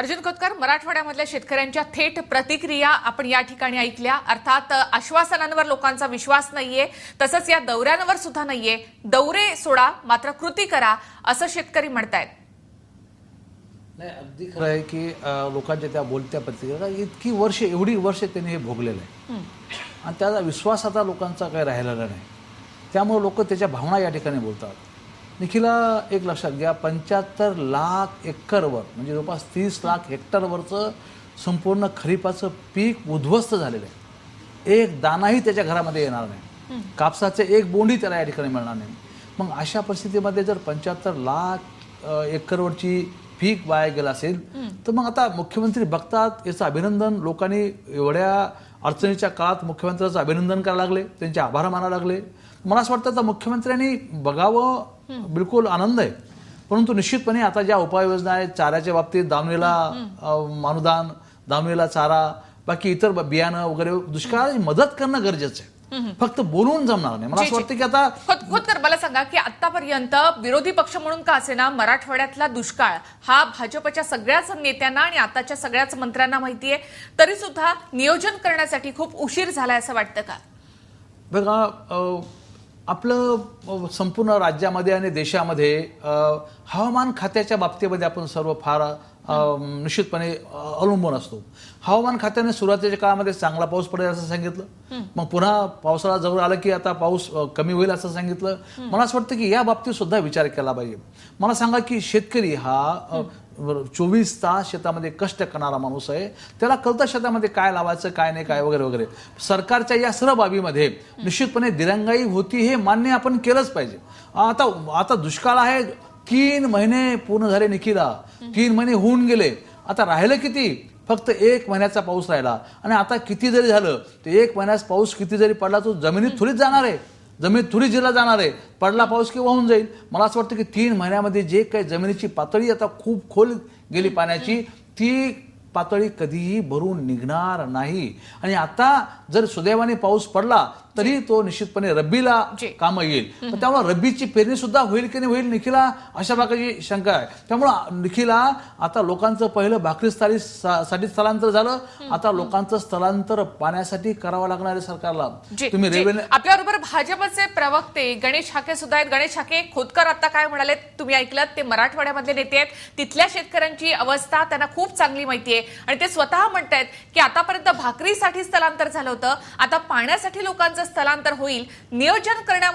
अर्जुन खोतकर मराठवाड्यामधल्या शेतकऱ्यांच्या थेट प्रतिक्रिया आपण या ठिकाणी ऐकल्या. अर्थात आश्वासनांवर लोकांचा विश्वास नाहीये तसंच या दौऱ्यांवर सुद्धा नाहीये. दौरे सोडा मात्र कृती करा असं शेतकरी म्हणतायत. नाही अगदी खरं आहे की लोकांच्या त्या बोलत्या प्रतिक्रिया इतकी वर्ष एवढी वर्ष त्यांनी हे भोगलेलं आहे. आणि त्याचा विश्वास आता लोकांचा काही राहिलेला नाही. त्यामुळे लोक त्याच्या भावना या ठिकाणी बोलतात. निखिला एक लक्षात घ्या पंच्याहत्तर लाख एकरवर म्हणजे जवळपास तीस लाख हेक्टरवरचं संपूर्ण खरीपाचं पीक उद्ध्वस्त झालेलं आहे. एक दानाही त्याच्या घरामध्ये येणार नाही. कापसाचे एक बोंडी त्याला या ठिकाणी मिळणार नाही. मग अशा परिस्थितीमध्ये जर पंच्याहत्तर लाख एकरवरची पीक वाया गेला असेल तर मग आता मुख्यमंत्री बघतात याचं अभिनंदन लोकांनी एवढ्या अडचणीच्या काळात मुख्यमंत्र्याचं अभिनंदन करायला लागले त्यांचे आभार मानायला लागले. मला असं वाटतं आता मुख्यमंत्र्यांनी बघावं बिलकुल आनंद आहे. परंतु निश्चितपणे आता ज्या उपाययोजना आहेत चाऱ्याच्या बाबतीत दावणीला अ, अनुदान दावणीला चारा बाकी इतर बियाणं वगैरे दुष्काळाची मदत करणं गरजेचं आहे. फक्त बोलून जमणार नाही. मला असं. वाटतं की आता खोत- खोतकर मला सांगा की आतापर्यंत विरोधी पक्ष म्हणून का असेना मराठवाड्यातला दुष्काळ? हा भाजपच्या सगळ्याच नेत्यांना आणि आताच्या सगळ्याच मंत्र्यांना माहितीये. तरी सुद्धा नियोजन करण्यासाठी खूप उशीर झालाय असं वाटतं का? बघा आपलं संपूर्ण राज्यामध्ये आणि देशामध्ये हवामान खात्याच्या बाबतीमध्ये आपण सर्व फार निश्चितपणे अवलंबून असतो. हवामान खात्याने सुरुवातीच्या काळामध्ये चांगला पाऊस पडेल असं सांगितलं. मग पुन्हा पावसाळा जवळ आला की आता पाऊस कमी होईल असं सांगितलं. मला असं वाटतं की या बाबतीत सुद्धा विचार केला पाहिजे. मला सांगा की शेतकरी हा चोवीस तास शेतामध्ये कष्ट करणारा माणूस आहे. त्याला कळतं शेतामध्ये काय लावायचं काय नाही काय वगैरे वगैरे. सरकारच्या या सर्व बाबीमध्ये निश्चितपणे दिरंगाई होती हे मान्य आपण केलंच पाहिजे. आता आता दुष्काळ आहे तीन महिने पूर्ण झाले निखिला. तीन महिने होऊन गेले. आता राहिलं किती? फक्त एक महिन्याचा पाऊस राहिला. आणि आता किती जरी झालं ते एक महिन्याचा पाऊस किती जरी पडला तो जमिनीत थोडीच जाणार आहे. जमिनीत थोडी जिला जाणार आहे. पडला पाऊस की वाहून जाईल. मला असं वाटतं की तीन महिन्यामध्ये जे काही जमिनीची पातळी आता खूप खोल गेली पाण्याची ती पातळी कधीही भरून निघणार नाही. आणि आता जर सुदैवाने पाऊस पडला तरी तो निश्चितपने रब्बीला. कामं येईल. त्यामुळे रब्बीची पेरणी सुद्धा होईल की नाही होईल निखिला? अशा प्रकारची शंका आहे. त्यामुळं निखिला आता लोकांचं पहिलं भाकरी स्थाली साठी स्थलांतर झालं. आता लोकांचं स्थलांतर पाण्यासाठी करावं लागणार आहे सरकारला. तुम्ही. रेल्वेने आपल्याबरोबर भाजपचे प्रवक्ते गणेश हाके सुद्धा आहेत. गणेश हाके खोतकर आता काय म्हणाले तुम्ही ऐकलं ते मराठवाड्यामधले नेते आहेत. तिथल्या शेतकऱ्यांची अवस्था त्यांना खूप चांगली माहिती आहे. आणि ते स्वतः म्हणतायत की आतापर्यंत भाकरीसाठी स्थलांतर झालं होतं. आता पाण्यासाठी लोकांचं स्थलांतर होईल. नियोजन करण्यामध्ये